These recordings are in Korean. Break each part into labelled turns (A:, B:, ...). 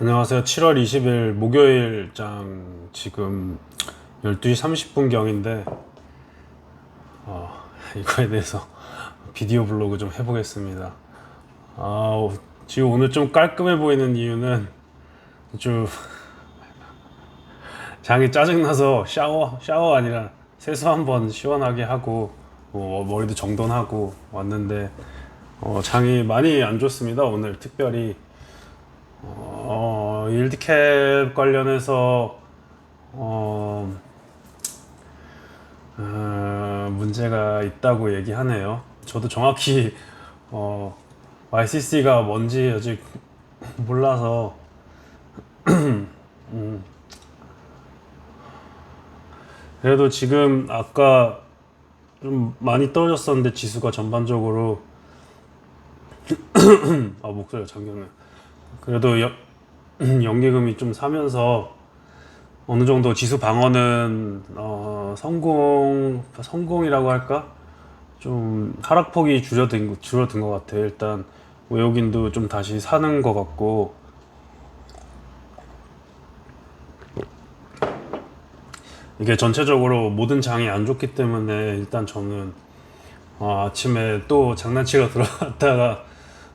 A: 안녕하세요. 7월 20일 목요일장 지금 12시 30분 경인데 어, 이거에 대해서 비디오 블로그 좀 해보겠습니다. 아, 지금 오늘 좀 깔끔해 보이는 이유는 좀 장이 짜증나서 샤워 샤워 아니라 세수 한번 시원하게 하고 뭐 머리도 정돈하고 왔는데 어, 장이 많이 안 좋습니다. 오늘 특별히 어, 일드캡 관련해서 어, 어, 문제가 있다고 얘기하네요. 저도 정확히 어, YCC가 뭔지 아직 몰라서 음. 그래도 지금 아까 좀 많이 떨어졌었는데 지수가 전반적으로 아 목소리가 잠겼네. 그래도 여, 연기금이 좀 사면서 어느 정도 지수 방어는 어, 성공 성공이라고 할까 좀 하락폭이 줄어든 줄어든 것 같아요. 일단 외국인도 좀 다시 사는 것 같고 이게 전체적으로 모든 장이 안 좋기 때문에 일단 저는 어, 아침에 또 장난치러 들어갔다가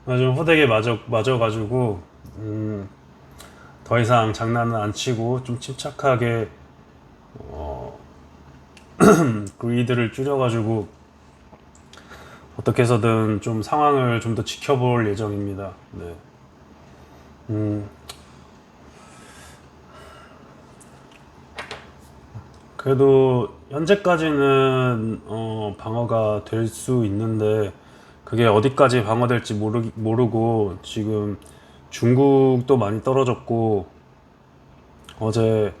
A: 좀 호되게 맞아 맞아가지고 음, 더 이상 장난은 안 치고 좀 침착하게 어, 그리드를 줄여가지고 어떻게 해서든 좀 상황을 좀 더 지켜볼 예정입니다. 네. 음, 그래도 현재까지는 어, 방어가 될 수 있는데 그게 어디까지 방어될지 모르, 모르고 지금 중국도 많이 떨어졌고 어제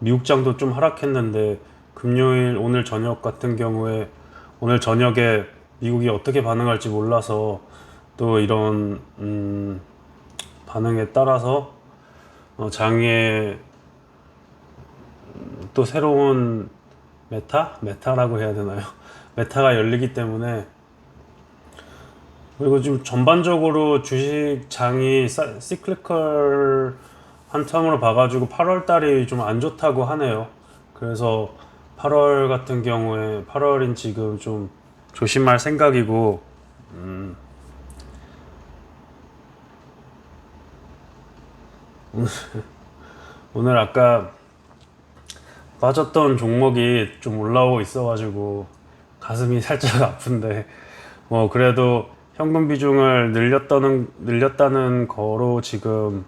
A: 미국장도 좀 하락했는데 금요일 오늘 저녁 같은 경우에 오늘 저녁에 미국이 어떻게 반응할지 몰라서 또 이런 음, 반응에 따라서 어, 장에 음, 또 새로운 메타? 메타라고 해야 되나요? 메타가 열리기 때문에 그리고 지금 전반적으로 주식장이 사- 시클리컬 한 텀으로 봐가지고 8월 달이 좀 안 좋다고 하네요. 그래서 8월 같은 경우에 8월인 지금 좀 조심할 생각이고, 음. 오늘 아까 빠졌던 종목이 좀 올라오고 있어가지고 가슴이 살짝 아픈데 뭐 그래도 현금 비중을 늘렸다는 늘렸다는 거로 지금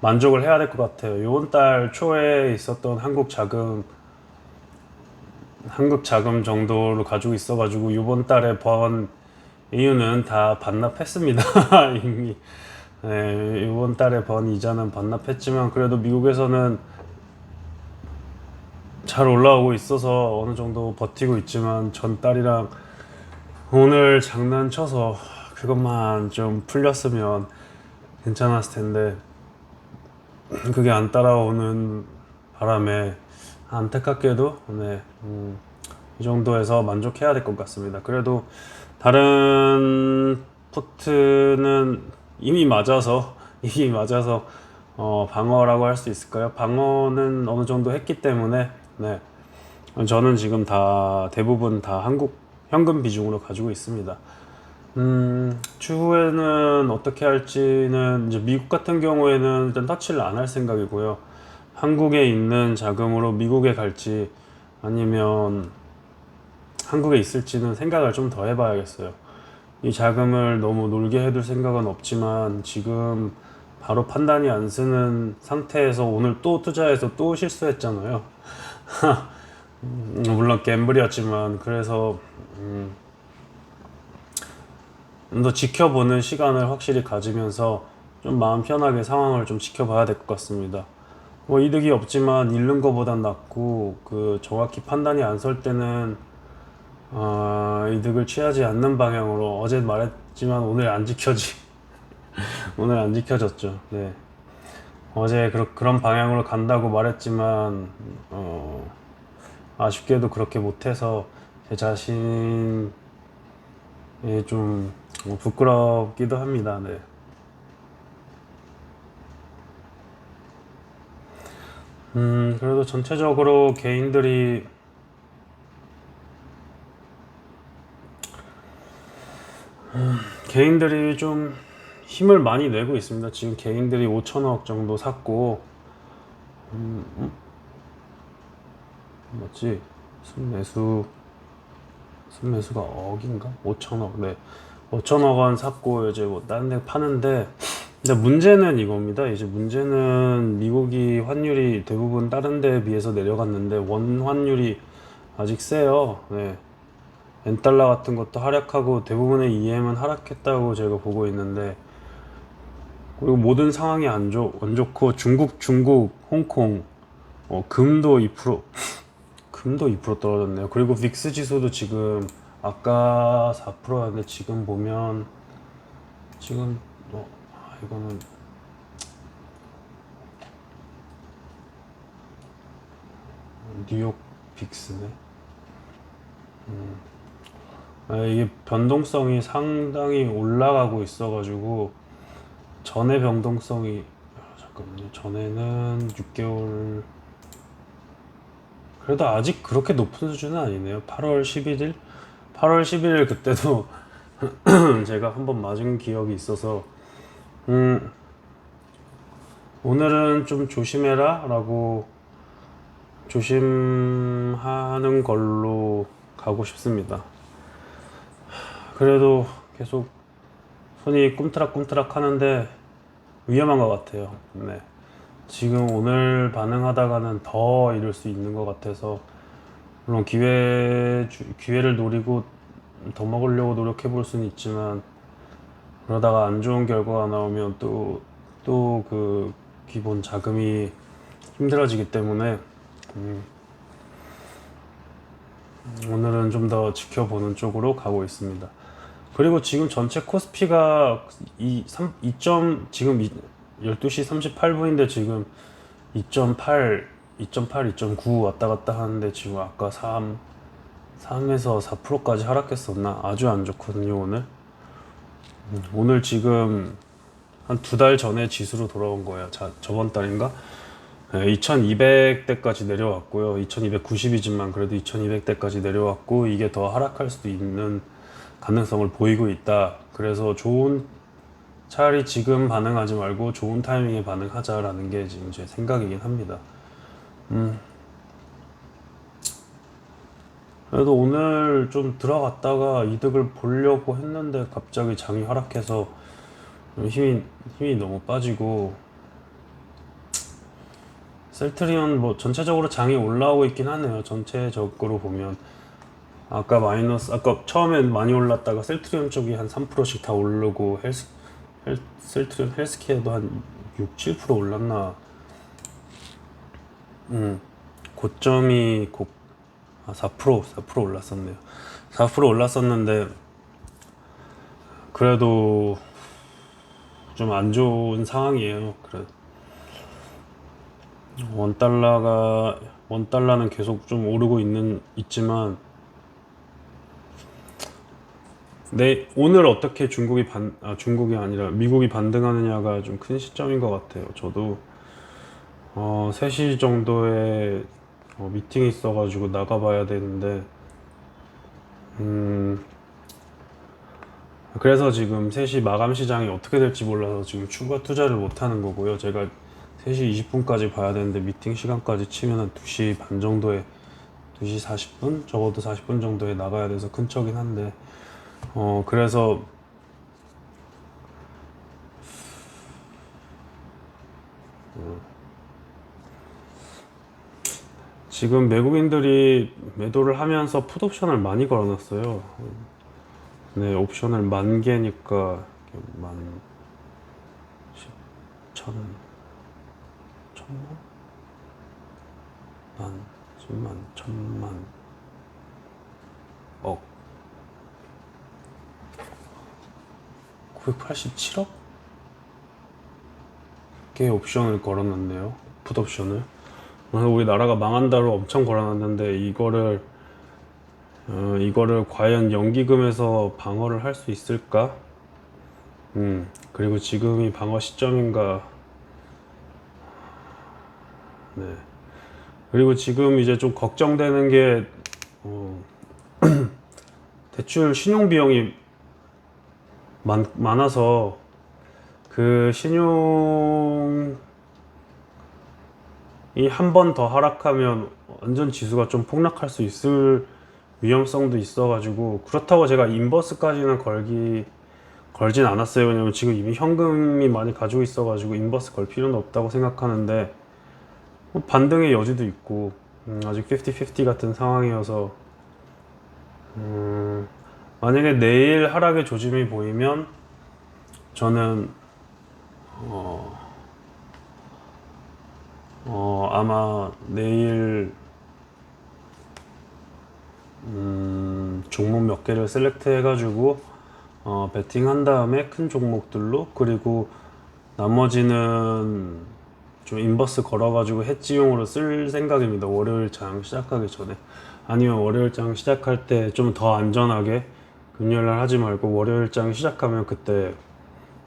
A: 만족을 해야 될 것 같아요. 이번 달 초에 있었던 한국 자금 한국 자금 정도로 가지고 있어가지고 이번 달에 번 이유는 다 반납했습니다. 이미 네, 이번 달에 번 이자는 반납했지만 그래도 미국에서는 잘 올라오고 있어서 어느 정도 버티고 있지만 전 달이랑 오늘 장난쳐서 그것만 좀 풀렸으면 괜찮았을 텐데 그게 안 따라오는 바람에 안타깝게도 네, 음, 이 정도에서 만족해야 될 것 같습니다. 그래도 다른 포트는 이미 맞아서 이미 맞아서 어, 방어라고 할 수 있을까요? 방어는 어느 정도 했기 때문에 네, 저는 지금 다 대부분 다 한국 현금 비중으로 가지고 있습니다. 음, 추후에는 어떻게 할지는 이제 미국 같은 경우에는 일단 터치를 안 할 생각이고요. 한국에 있는 자금으로 미국에 갈지 아니면 한국에 있을지는 생각을 좀 더 해봐야겠어요. 이 자금을 너무 놀게 해둘 생각은 없지만 지금 바로 판단이 안 쓰는 상태에서 오늘 또 투자해서 또 실수했잖아요. 음, 물론 갬블이었지만 그래서 음, 좀 더 지켜보는 시간을 확실히 가지면서 좀 마음 편하게 상황을 좀 지켜봐야 될 것 같습니다. 뭐 이득이 없지만 잃는 것보단 낫고 그 정확히 판단이 안 설 때는 아, 이득을 취하지 않는 방향으로 어제 말했지만 오늘 안 지켜지 오늘 안 지켜졌죠. 네. 어제 그러, 그런 방향으로 간다고 말했지만 어, 아쉽게도 그렇게 못해서 제 자신이 좀 부끄럽기도 합니다. 네. 음, 그래도 전체적으로 개인들이 음, 개인들이 좀 힘을 많이 내고 있습니다. 지금 개인들이 5천억 정도 샀고, 음, 음, 맞지? 순매수, 순매수가 억인가? 5천억, 네. 5천억 원 샀고, 이제 뭐, 다른 데 파는데, 근데 문제는 이겁니다. 이제 문제는 미국이 환율이 대부분 다른 데에 비해서 내려갔는데, 원 환율이 아직 세요. 네. 엔달러 같은 것도 하락하고 대부분의 EM은 하락했다고 제가 보고 있는데 그리고 모든 상황이 안, 좋, 안 좋고 중국, 중국, 홍콩 어, 금도 2% 금도 2% 떨어졌네요. 그리고 빅스 지수도 지금 아까 4%였는데 지금 보면 지금 어, 아, 이거는 뉴욕 빅스네. 아, 이게 변동성이 상당히 올라가고 있어가지고 전의 변동성이 아, 잠깐만요. 전에는 6개월 그래도 아직 그렇게 높은 수준은 아니네요. 8월 11일 8월 11일 그때도 제가 한번 맞은 기억이 있어서 음 오늘은 좀 조심해라 라고 조심하는 걸로 가고 싶습니다. 그래도 계속 손이 꿈틀락꿈틀락 하는데 위험한 것 같아요. 네. 지금 오늘 반응하다가는 더 이럴 수 있는 것 같아서 물론 기회 주- 기회를 노리고 더 먹으려고 노력해 볼 수는 있지만 그러다가 안 좋은 결과가 나오면 또 또 그 기본 자금이 힘들어지기 때문에 음, 오늘은 좀 더 지켜보는 쪽으로 가고 있습니다. 그리고 지금 전체 코스피가 이 3, 2. 지금 이- 12시 38분인데 지금 2.8, 2.8, 2.9 왔다 갔다 하는데 지금 아까 3, 3에서 4%까지 하락했었나? 아주 안 좋거든요, 오늘. 음, 오늘 지금 한 두 달 전에 지수로 돌아온 거예요. 자, 저번 달인가? 2200대까지 내려왔고요. 2290이지만 그래도 2200대까지 내려왔고 이게 더 하락할 수도 있는 가능성을 보이고 있다. 그래서 좋은 차라리 지금 반응하지 말고 좋은 타이밍에 반응하자라는 게 지금 제 생각이긴 합니다. 음. 그래도 오늘 좀 들어갔다가 이득을 보려고 했는데 갑자기 장이 하락해서 힘이 힘이 너무 빠지고 셀트리온 뭐 전체적으로 장이 올라오고 있긴 하네요. 전체적으로 보면 아까 마이너스 아까 처음엔 많이 올랐다가 셀트리온 쪽이 한 3%씩 다 오르고 헬스 헬, 셀트리온 헬스케어도 한 6, 7% 올랐나. 음. 고점이 고, 아, 4% 4% 올랐었네요. 4% 올랐었는데 그래도 좀 안 좋은 상황이에요. 그래. 원 달러가 원 달러는 계속 좀 오르고 있는 있지만 내 오늘 어떻게 중국이 반 아, 중국이 아니라 미국이 반등하느냐가 좀 큰 시점인 것 같아요. 저도 어 3시 정도에 어, 미팅이 있어가지고 나가봐야 되는데 음 그래서 지금 3시 마감 시장이 어떻게 될지 몰라서 지금 추가 투자를 못 하는 거고요. 제가 3시 20분까지 봐야 되는데 미팅 시간까지 치면 한 2시 반 정도에 2시 40분? 적어도 40분 정도에 나가야 돼서 근처긴 한데 어 그래서 지금 외국인들이 매도를 하면서 풋옵션을 많이 걸어놨어요. 네, 옵션을 만 개니까 만 십, 천, 천만, 만, 십만, 천만, 억, 987억 개의 옵션을 걸어놨네요. 풋 옵션을. 그래서 우리 나라가 망한다로 엄청 걸어놨는데 이거를 어, 이거를 과연 연기금에서 방어를 할 수 있을까? 음, 그리고 지금이 방어 시점인가? 네. 그리고 지금 이제 좀 걱정되는 게 어, 대출 신용 비용이 많, 많아서 그 신용이 한 번 더 하락하면 완전 지수가 좀 폭락할 수 있을 위험성도 있어가지고 그렇다고 제가 인버스까지는 걸기 걸진 않았어요. 왜냐면 지금 이미 현금이 많이 가지고 있어가지고 인버스 걸 필요는 없다고 생각하는데 뭐 반등의 여지도 있고 음, 아직 50-50 같은 상황이어서 음, 만약에 내일 하락의 조짐이 보이면 저는 어, 어, 아마 내일 음, 종목 몇 개를 셀렉트 해가지고 어, 베팅한 다음에 큰 종목들로 그리고 나머지는 좀 인버스 걸어가지고 해지용으로 쓸 생각입니다. 월요일 장 시작하기 전에 아니면 월요일 장 시작할 때 좀 더 안전하게 금요일 날 하지 말고 월요일 장 시작하면 그때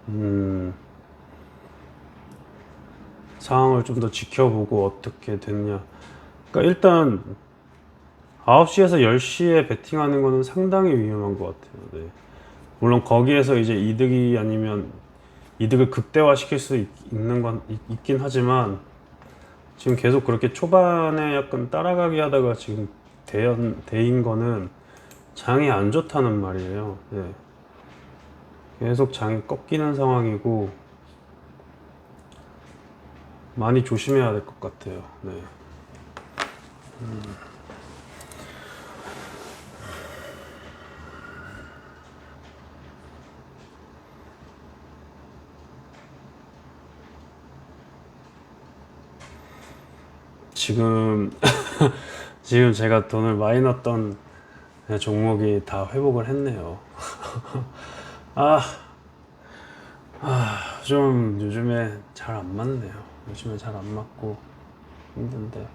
A: 음, 상황을 좀 더 지켜보고 어떻게 됐냐. 그러니까 일단 9시에서 10시에 베팅하는 거는 상당히 위험한 것 같아요. 네. 물론 거기에서 이제 이득이 아니면 이득을 극대화시킬 수 있, 있는 건 있, 있긴 하지만 지금 계속 그렇게 초반에 약간 따라가기 하다가 지금 대인 거는 장이 안 좋다는 말이에요. 네. 계속 장이 꺾이는 상황이고 많이 조심해야 될 것 같아요. 네. 지금 지금 제가 돈을 많이 넣었던 종목이 다 회복을 했네요. 아, 아, 좀 요즘에 잘 안 맞네요. 요즘에 잘 안 맞고 힘든데.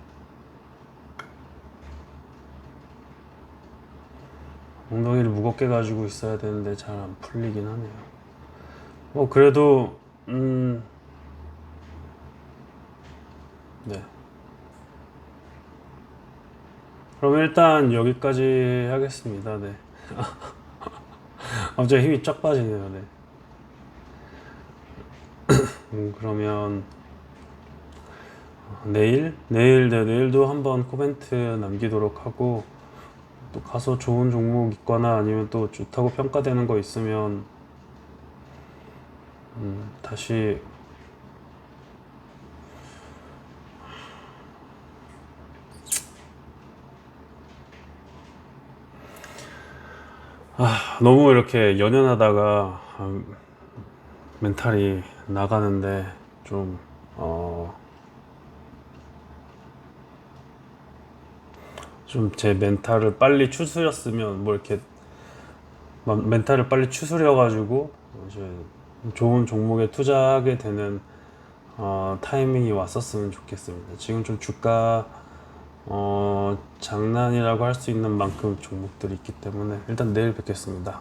A: 엉덩이를 무겁게 가지고 있어야 되는데 잘 안 풀리긴 하네요. 뭐 그래도 음, 네. 그럼 일단 여기까지 하겠습니다. 네. 갑자기 힘이 쫙 빠지네요. 네. 음, 그러면 내일 내일 네, 내일도 한번 코멘트 남기도록 하고 또 가서 좋은 종목 있거나 아니면 또 좋다고 평가되는 거 있으면 음, 다시 아, 너무 이렇게 연연하다가 음, 멘탈이 나가는데 좀 어, 좀 제 멘탈을 빨리 추스렸으면 뭐 이렇게 마- 멘탈을 빨리 추스려 가지고 이제 좋은 종목에 투자하게 되는 어, 타이밍이 왔었으면 좋겠습니다. 지금 좀 주가 어, 장난이라고 할 수 있는 만큼 종목들이 있기 때문에 일단 내일 뵙겠습니다.